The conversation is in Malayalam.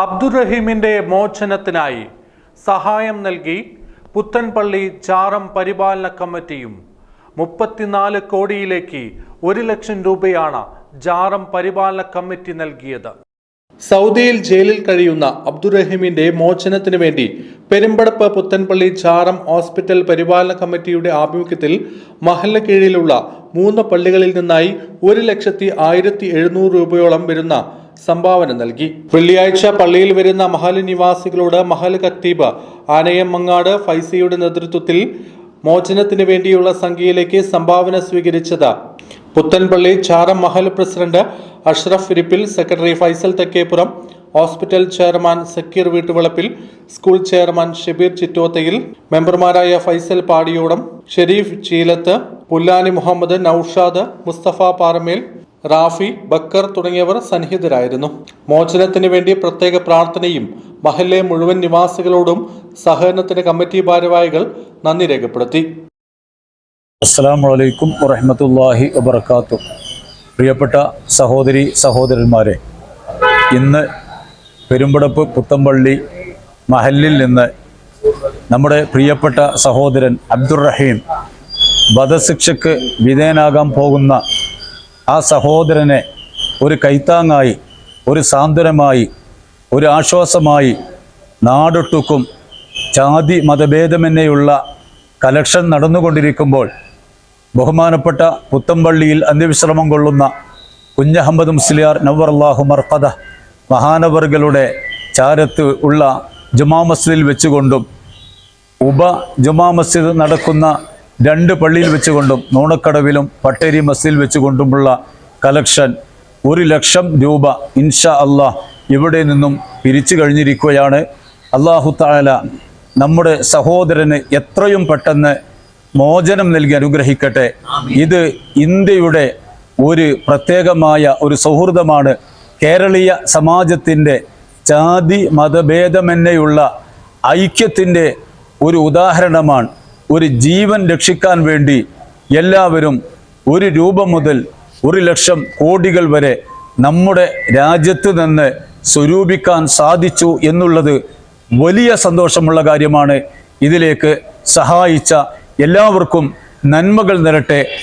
അബ്ദുറഹീമിന്റെ മോചനത്തിനായി സഹായം നൽകി പുത്തൻപള്ളി ചാറം പരിപാലന കമ്മിറ്റിയും മുപ്പത്തിനാല് കോടിയിലേക്ക് ഒരു ലക്ഷം രൂപയാണ് ജാറം പരിപാലന കമ്മിറ്റി നൽകിയത്. സൗദിയിൽ ജയിലിൽ കഴിയുന്ന അബ്ദുറഹീമിന്റെ മോചനത്തിനു വേണ്ടി പെരുമ്പടപ്പ് പുത്തൻപള്ളി ചാറം ഹോസ്പിറ്റൽ പരിപാലന കമ്മിറ്റിയുടെ ആഭിമുഖ്യത്തിൽ മഹല്ല കീഴിലുള്ള മൂന്ന് പള്ളികളിൽ നിന്നായി ഒരു ലക്ഷത്തി ആയിരത്തി എഴുന്നൂറ് രൂപയോളം വരുന്ന സംഭാവന നൽകി. വെള്ളിയാഴ്ച പള്ളിയിൽ വരുന്ന മഹൽ നിവാസികളോട് മഹൽ കത്തീബ് ആനയം മങ്ങാട് ഫൈസിയുടെ നേതൃത്വത്തിൽ മോചനത്തിന് വേണ്ടിയുള്ള സംഖ്യയിലേക്ക് സംഭാവന സ്വീകരിച്ചത്. Puthanpalli Charam Mahal president Ashraf Irippil secretary Faisal Thekkeppuram hospital chairman Sakkeer Veettuvalappil school chairman Shabeer ചിറ്റോത്തയിൽ മെമ്പർമാരായ ഫൈസൽ പാടിയോടം ഷെരീഫ് ചീലത്ത് പുല്ലാനി മുഹമ്മദ് നൌഷാദ് മുസ്തഫ പാറമേൽ റാഫി ബക്കർ തുടങ്ങിയവർ സന്നിഹിതരായിരുന്നു. മോചനത്തിന് വേണ്ടി പ്രത്യേക പ്രാർത്ഥനയും മഹല്ലെ മുഴുവൻ നിവാസികളോടും സഹകരണത്തിന്റെ കമ്മിറ്റി ഭാരവാഹികൾ നന്ദി രേഖപ്പെടുത്തി. അസ്സാം വലൈക്കും വറഹമത്തല്ലാഹി വബർക്കാത്തു പ്രിയപ്പെട്ട സഹോദരി സഹോദരന്മാരെ ഇന്ന് പെരുമ്പടപ്പ് പുത്തമ്പള്ളി മഹലിൽ നിന്ന് നമ്മുടെ പ്രിയപ്പെട്ട സഹോദരൻ അബ്ദുറഹീം വധശിക്ഷയ്ക്ക് വിധേയനാകാൻ പോകുന്ന ആ സഹോദരനെ ഒരു കൈത്താങ്ങായി ഒരു സാന്ത്വനമായി ഒരു ആശ്വാസമായി നാടൊട്ടുക്കും ജാതി മതഭേദമെന്നെയുള്ള കലക്ഷൻ നടന്നുകൊണ്ടിരിക്കുമ്പോൾ ബഹുമാനപ്പെട്ട പുത്തമ്പള്ളിയിൽ അന്ത്യവിശ്രമം കൊള്ളുന്ന കുഞ്ഞഹമ്മദ് മുസ്ലിയാർ നവർ അള്ളാഹു മർക്കദ മഹാനവറുകളുടെ ചാരത്ത് ഉള്ള ജുമാ മസ്ജിദിൽ വെച്ചുകൊണ്ടും ഉപ ജുമാ മസ്ജിദ് നടക്കുന്ന രണ്ട് പള്ളിയിൽ വെച്ചുകൊണ്ടും നൂണക്കടവിലും പട്ടേരി മസ്ജിദിൽ വെച്ചുകൊണ്ടുമുള്ള കലക്ഷൻ ഒരു ലക്ഷം രൂപ ഇൻഷാ അള്ളാഹ് ഇവിടെ നിന്നും പിരിച്ചു കഴിഞ്ഞിരിക്കുകയാണ്. അള്ളാഹു താല നമ്മുടെ സഹോദരന് എത്രയും പെട്ടെന്ന് മോചനം നൽകി അനുഗ്രഹിക്കട്ടെ. ഇത് ഇന്ത്യയുടെ ഒരു പ്രത്യേകമായ ഒരു സൗഹൃദമാണ്. കേരളീയ സമാജത്തിന്റെ ജാതി മതഭേദമെന്നെയുള്ള ഐക്യത്തിന്റെ ഒരു ഉദാഹരണമാണ്. ഒരു ജീവൻ രക്ഷിക്കാൻ വേണ്ടി എല്ലാവരും ഒരു രൂപ മുതൽ ഒരു ലക്ഷം കോടികൾ വരെ നമ്മുടെ രാജ്യത്ത് നിന്ന് സ്വരൂപിക്കാൻ സാധിച്ചു എന്നുള്ളത് വലിയ സന്തോഷമുള്ള കാര്യമാണ്. ഇതിലേക്ക് സഹായിച്ച എല്ലാവർക്കും നന്മകൾ നിരട്ടെ